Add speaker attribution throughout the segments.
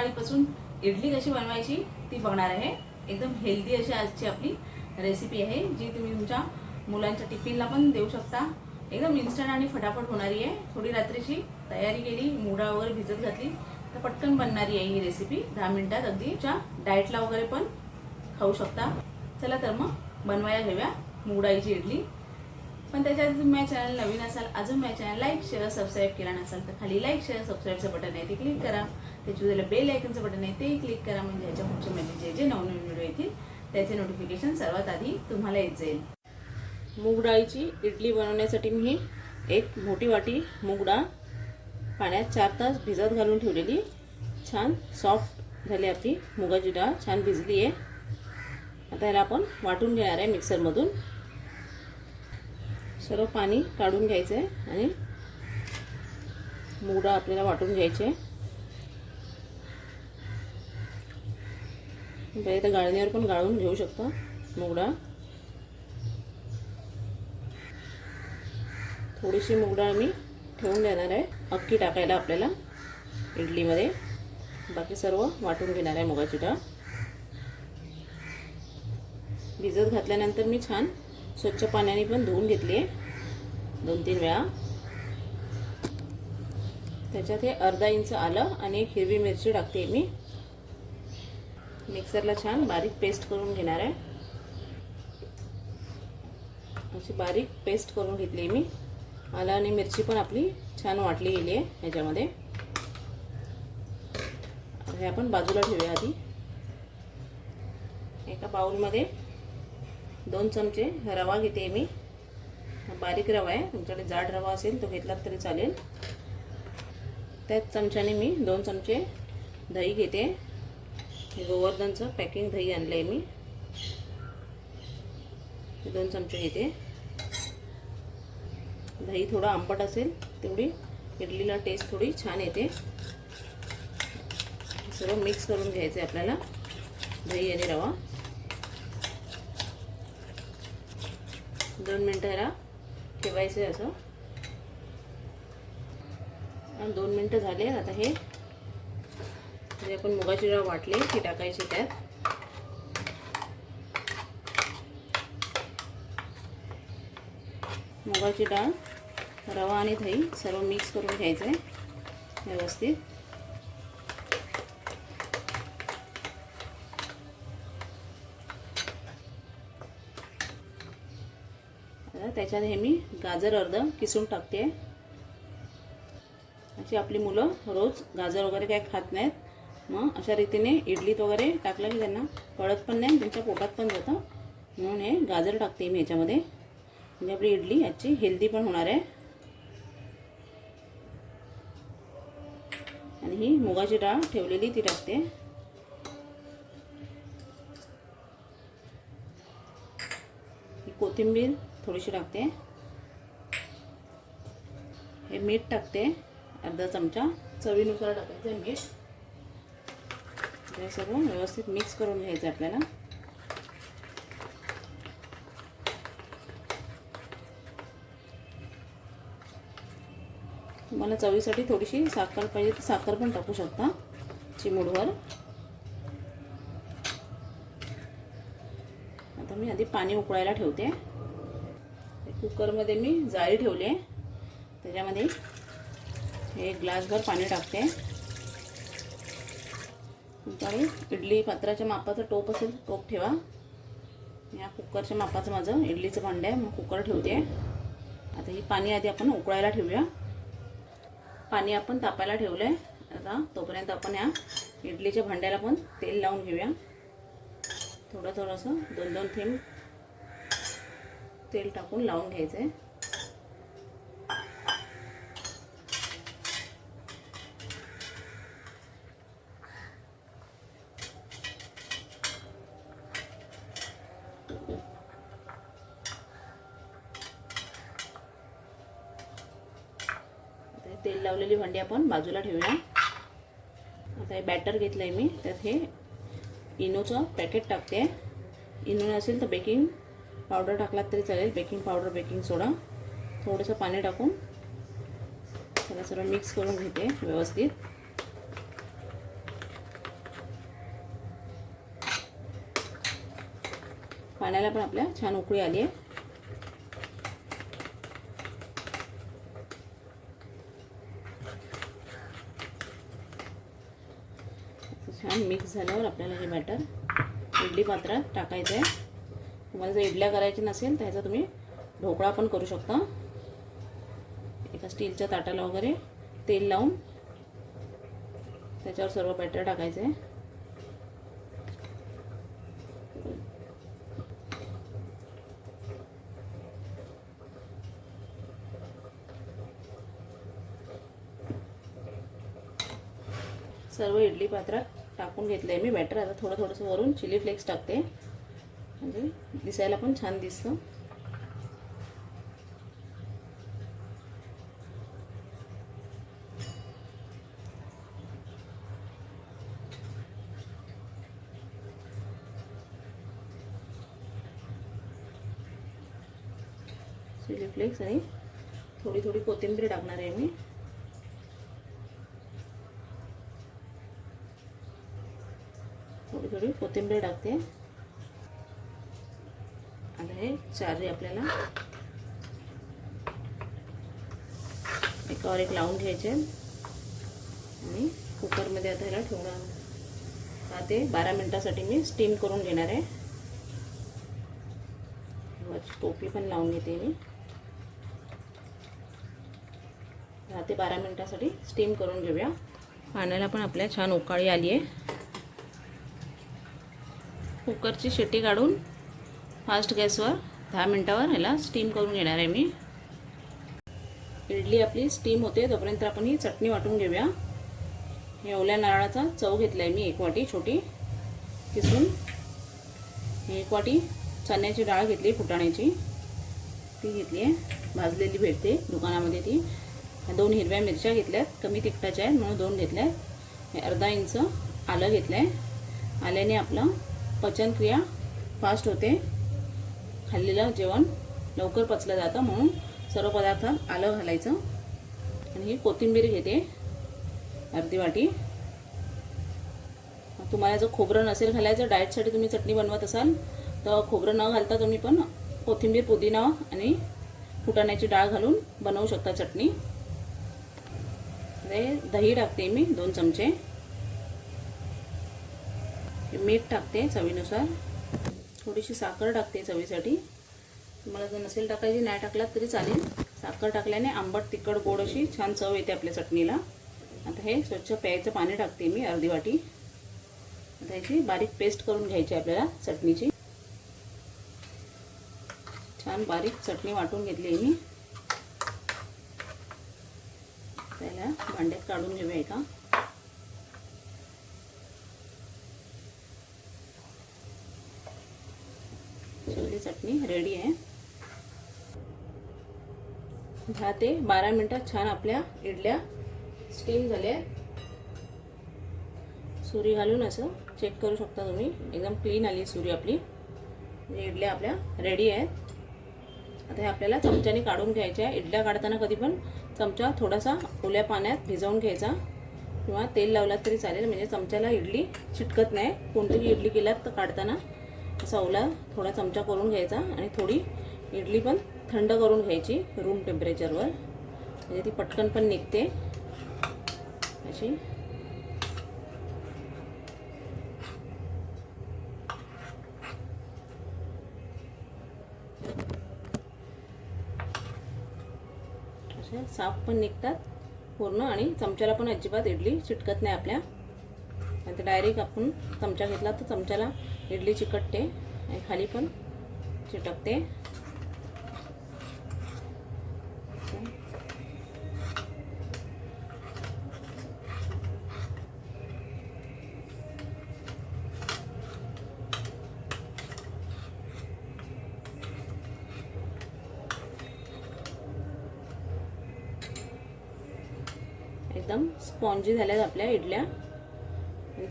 Speaker 1: सकाळीपासून इडली कशी बनवायची ती बघणार आहे. एकदम हेल्दी अशी आजची आपली रेसिपी आहे जी तुम्ही तुमच्या मुलांच्या टिफिनला पण देऊ शकता. एकदम इन्स्टंट आणि फटाफट होणारी आहे. थोडी रात्रीची तयारी केली मुडा वगैरे भिजत घातली तर पटकन बनणारी आहे ही रेसिपी दहा मिनिटात अगदी तुमच्या डाएटला वगैरे पण खाऊ शकता. चला तर मग बनवायला घेऊया मुगडाळीची इडली. पण त्याच्यात तुम्ही माझ्या चॅनल नवीन असाल अजून माझ्या चॅनल लाईक शेअर सबस्क्राईब केला नसाल तर खाली लाईक शेअर सबस्क्राईबचं बटन आहे ते क्लिक करा. त्याच्या बेल आयकनचं बटन आहे ते क्लिक करा. म्हणजे ह्याच्या पुढचे म्हणजे जे जे नवनवीन व्हिडिओ येतील त्याचे नोटिफिकेशन सर्वात आधी तुम्हाला येत जाईल. मूग डाळीची इडली बनवण्यासाठी मी एक मोठी वाटी मूग डाळ पाण्यात चार तास भिजत घालून ठेवलेली. छान सॉफ्ट झाली आपली मुगाची डाळ छान भिजली आहे. आता याला आपण वाटून घेणार आहे मिक्सरमधून सर्व पाणी काढून घ्यायचं आहे आणि मुगडा आपल्याला वाटून घ्यायचे आहे पहिले तर गाळणीवर पण गाळून घेऊ शकता मुगडा थोडीशी मुगडा मी ठेवून देणार आहे. अक्की टाकायला आपल्याला इडलीमध्ये. बाकी सर्व वाटून घेणार आहे मुगाची डाळ. भिजत घातल्यानंतर मी छान स्वच्छ पाण्याने पण धुवून घेतली आहे. दोन तीन वेळा. त्याच्यात हे अर्धा इंच आलं आणि एक हिरवी मिरची टाकते मी. मिक्सरला छान बारीक पेस्ट करून घेणार आहे. अशी बारीक पेस्ट करून घेतली मी. आलं आणि मिरची पण आपली छान वाटली गेली आहे ह्याच्यामध्ये. हे आपण बाजूला ठेवूया आधी. एका बाउलमध्ये दोन चमचे रवा घेते मी. बारीक रवा आहे. तुमच्याकडे जाड रवा असेल तो घेतलात तरी चालेल. त्याच चमच्याने मी दोन चमचे दही घेते. गोवर्धनचं पॅकिंग दही आणलं आहे मी दोन चमचे घेते. दही थोडं आंबट असेल तेवढी. इडलीला टेस्ट थोडी छान येते. सर्व मिक्स करून घ्यायचं आहे आपल्याला. दही आणि रवा. दोन मिनटं ह्याला ठेवायचं आहे असं. आणि दोन मिनटं झाले आता हे. जे आपण मुगाची डाळ वाटली ती टाकायची त्यात. मुगाची डाळ रवा आणि दही सर्व मिक्स करून घ्यायचं आहे व्यवस्थित. याच्यात हे मी गाजर अर्ध किसून टाकते. अशी आपली मुलं रोज गाजर वगैरे काय खात नाहीत. मग अशा रीतीने इडलीत वगैरे टाकलं की त्यांना कळत पण नाही त्यांच्या पोटात पण जातं. म्हणून हे गाजर टाकते मी ह्याच्यामध्ये म्हणजे आपली इडली याची हेल्दी पण होणार आहे. आणि ही मुगाची डाळ ठेवलेली ती टाकते. कोथिंबीर थोडीशी टाकते. हे मीठ टाकते. अर्धा चमचा. चवीनुसार टाकायचं आहे मीठ. हे सगळं व्यवस्थित मिक्स करून घ्यायचं आपल्याला. तुम्हाला चवीसाठी थोडीशी साखर पाहिजे तर साखर पण टाकू शकता चिमूडवर आता मी आधी पाणी उकळायला ठेवते. कुकरमध्ये मी जाळी ठेवली आहे. त्याच्यामध्ये हे ग्लासभर पाणी टाकते. तुमच्याकडे इडली पात्राच्या मापाचं टोप असेल टोप ठेवा. या कुकरच्या मापाचं माझं इडलीचं भांडं आहे मग कुकर ठेवते. आता ही पाणी आधी आपण उकळायला ठेवूया. पाणी आपण तापायला ठेवलं आहे आता तोपर्यंत आपण या इडलीच्या भांड्याला पण तेल लावून घेऊया. थोडं थोडंसं दोन दोन थेंब तेल टाकून लावून घ्यायचं आहे तेल लावलेली भांडी आपण बाजूला ठेवूया. आता हे बॅटर घेतलं आहे मी त्यात हे इनोचं पॅकेट टाकते. इनो नसेल तर बेकिंग पावडर टाकलात तरी चालेल. Baking powder baking soda. थोडंसं पाणी टाकून त्याला सगळं मिक्स करून घेते व्यवस्थित. पाण्याला पण आपल्या छान उकळी आली आहे. छान मिक्स झाल्यावर आपल्याला हे बॅटर इडली पात्रात टाकायचं आहे तुम्हाला जर इडल्या करायची नसेल तर ह्याचा तुम्ही ढोकळा पण करू शकता. एका स्टीलच्या ताटाला वगैरे तेल लावून त्याच्यावर सर्व बॅटर टाकायचं. आहे सर्व इडली पात्रात टाकून घेतलं आहे मी बॅटर. आता थोडं थोडंसं वरून चिली फ्लेक्स टाकते. म्हणजे दिसायला पण छान दिसतं. चिली फ्लेक्स आणि थोडी थोडी कोथिंबीर टाकणार आहे मी. थोडी थोडी कोथिंबीर टाकते. आता आहे. चारही आपल्याला. एकावर एक लावून घ्यायचे. आणि कुकरमध्ये आता ह्याला ठेवणार. ते बारा मिनटासाठी मी स्टीम करून घेणार आहे. टोपी पण लावून घेते मी. दहा ते बारा मिनटासाठी स्टीम करून घेऊया. पाण्याला पण आपल्या छान उकाळी आली आहे कुकरची शिट्टी काढून फास्ट गॅसवर दहा मिनटावर ह्याला स्टीम करून घेणार आहे मी. इडली आपली स्टीम होते तोपर्यंत आपण ही चटणी वाटून घेऊया. हे ओल्या नारळाचा चव घेतला आहे मी एक वाटी छोटी. किसून एक वाटी चण्याची डाळ घेतली फुटाण्याची. ती घेतली आहे भाजलेली भेटते दुकानामध्ये ती. दोन हिरव्या मिरच्या घेतल्यात कमी तिखटाच्या आहेत म्हणून दोन घेतल्या आहेत अर्धा इंच आलं घेतलं आहे आल्याने आपलं पचनक्रिया फास्ट होते. खाल्लेलं जेवण लवकर पचलं जातं म्हणून सर्व पदार्थात आलं घालायचं. आणि ही कोथिंबीर घेते अर्धी वाटी. तुम्हाला जर खोबरं नसेल घालायचं डाएटसाठी तुम्ही चटणी बनवत असाल तर खोबरं न घालता तुम्ही पण कोथिंबीर पुदिना आणि फुटाण्याची डाळ घालून बनवू शकता चटणी. दही टाकते मी दोन चमचे. मीठ टाकते चवीनुसार. थोडीशी साखर टाकते चवीसाठी. तुम्हाला जर नसेल टाकायची नाही टाकलात तरी चालेल. साखर टाकल्याने आंबट तिखट गोड अशी छान चव येते आपल्या चटणीला. आता हे स्वच्छ प्यायचं पाणी टाकते मी अर्धी वाटी. आता याची बारीक पेस्ट करून घ्यायची आपल्याला चटणीची. छान बारीक चटणी वाटून घेतली मी. त्याला भांड्यात काढून घेऊया एका सगळी चटणी रेडी आहे. दहा ते बारा मिनटात छान आपल्या इडल्या स्टीम झाल्या. सुरी घालून असं चेक करू शकता तुम्ही. एकदम क्लीन आली सुरी आपली. म्हणजे इडल्या आपल्या रेडी आहेत. आता हे आपल्याला चमच्याने काढून घ्यायच्या आहे. इडल्या काढताना कधी पण चमचा थोडासा ओल्या पाण्यात भिजवून घ्यायचा. किंवा तेल लावलात तरी चालेल. म्हणजे चमच्याला इडली चिटकत नाही. कोणतीही इडली केलात तर काढताना चवला ओला थोडा चमचा करून घ्यायचा आणि थोडी इडली पण थंड करून घ्यायची रूम टेम्परेचरवर म्हणजे ती पटकन पण निघते. अशी. साफ पण निघतात पूर्ण आणि चमच्याला पण अजिबात इडली चिटकत नाही आपल्या. आणि ते डायरेक्ट आपण चमचा घेतला तर चमच्याला इडली चिकटते आणि खाली पण चिटकते. एकदम स्पॉन्जी झाल्यात आपल्या इडल्या.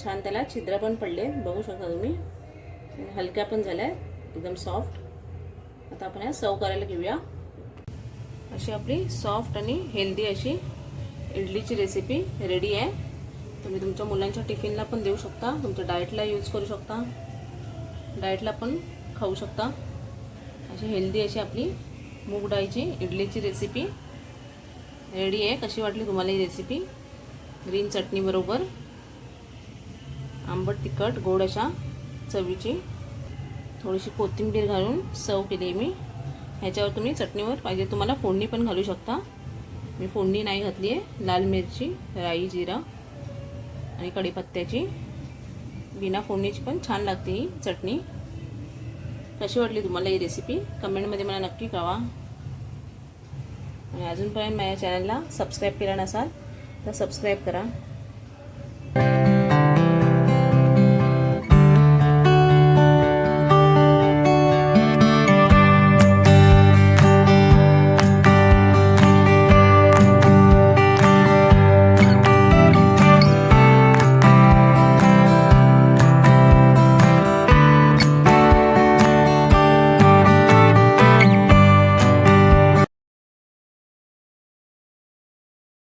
Speaker 1: छान त्याला छिद्र पण पडले. बघू शकता तुम्ही. हलक्या पण झाल्या एकदम सॉफ्ट आता आपण या सर्व करायला घेऊया. अशी आपली सॉफ्ट आणि हेल्दी अशी इडलीची रेसिपी रेडी आहे. तुम्ही तुमच्या मुलांच्या टिफिनला पण देऊ शकता. तुमच्या डाएटला यूज करू शकता. डाएटला पण खाऊ शकता. अशी हेल्दी अशी आपली मूग डाळीची इडलीची रेसिपी रेडी आहे. कशी वाटली तुम्हाला ही रेसिपी ग्रीन चटणीबरोबर आंबट तिखट गोड अशा चवीची. थोडीशी कोथिंबीर घालून सर्व केली आहे मी. ह्याच्यावर तुम्ही चटणीवर पाहिजे तुम्हाला फोडणी पण घालू शकता. मी फोडणी नाही घातली आहे. लाल मिरची राई जिरा आणि कढीपत्त्याची. बिना फोडणीची पण छान लागते ही चटणी. कशी वाटली तुम्हाला ही रेसिपी कमेंटमध्ये मला नक्की कळवा. आणि अजूनपर्यंत माझ्या चॅनलला सबस्क्राईब केला नसाल तर सबस्क्राईब करा.